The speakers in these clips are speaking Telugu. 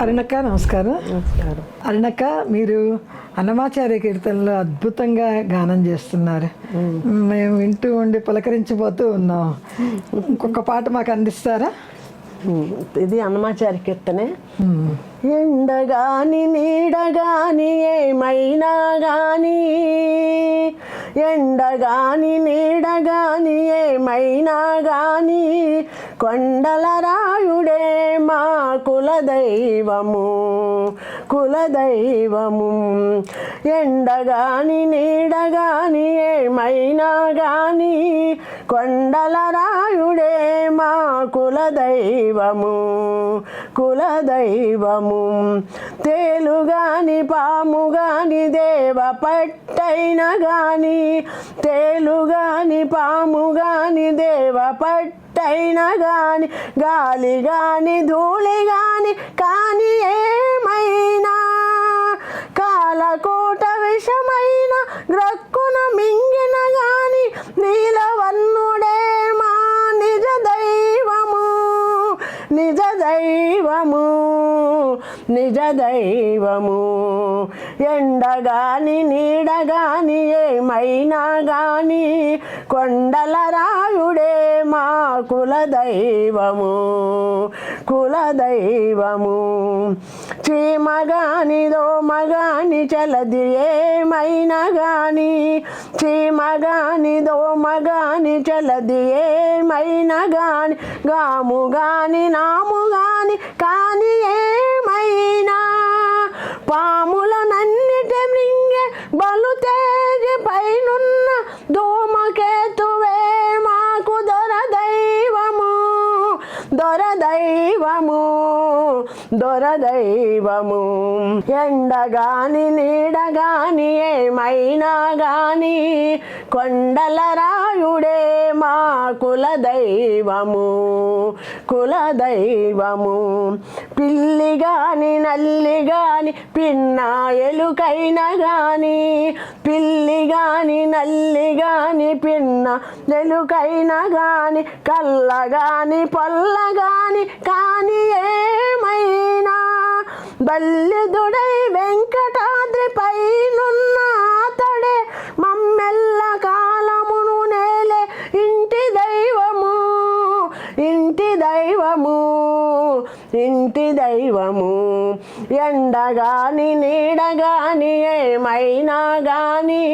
అరుణక్క నమస్కారం. నమస్కారం. అరుణక్క మీరు అన్నమాచార్య కీర్తనలో అద్భుతంగా గానం చేస్తున్నారు. మేము వింటూ ఉండి పులకరించిపోతూ ఉన్నాం. ఇంకొక పాట మాకు అందిస్తారా? ఇది అన్నమాచారి కీర్తనే. ఎండగాని నీడగాని ఏమైనా గాని ఎండగాని నీడగాని ఏమైనా గాని కొండల రాయుడే మా కులదైవము కులదైవము ఎండగాని నీడగాని ఏమైనా గాని కొండల రాయుడే మా కులదైవము కులదైవము తేలుగాని పాముగాని దేవ పట్టైన గాని తేలుగాని పాముగాని దేవ పట్టైన గాని గాలి గాని ధూళి గాని కానీ ఏ నిజ దైవము. నిజ దైవము ఎండగాని నీడగాని ఏమైనా గాని కొండల రాయుడే మా కులదైవము. కులదైవము. చీమగాని దోమగాని చలది ఏమైనా గాని చీమగాని దోమగాని చలది ఏమైనా గాని గాము గాని నాము గాని కా దొరదైవము దొరదైవము. ఎండగాని నీడగాని ఏమైనా గాని కొండల రాయుడే మా కులదైవము కులదైవము. పిల్లి గాని నల్లి గాని పిన్న ఎలుకైన గాని పిల్లి గాని నల్లి గాని పిన్న ఎలుకైన గాని కళ్ళ గాని పొల్ల గాని కాని ఏమైనా? బల్లిదుడై వెంకటాద్రి పైనున్న అతడే మమ్మెల్ల కాలమును నేలే ఇంటి దైవము ఇంటి దైవము. ఇంటి దైవము. ఎండగాని నీడగాని ఏమైనా గాని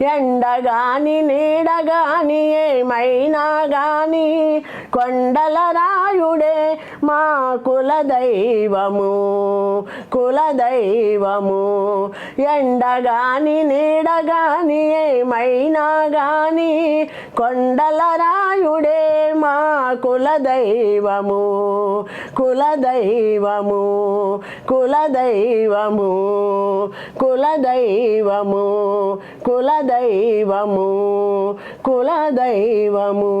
ఎండగాని నీడగాని ఏమైనా గాని కొండల రాయుడే మా కులదైవము కులదైవము. ఎండగాని నీడగాని ఏమైనా గాని కొండల రాయుడే మా కులదైవము కులదైవము కులదైవము కులదైవము. కులదైవము కులదైవము.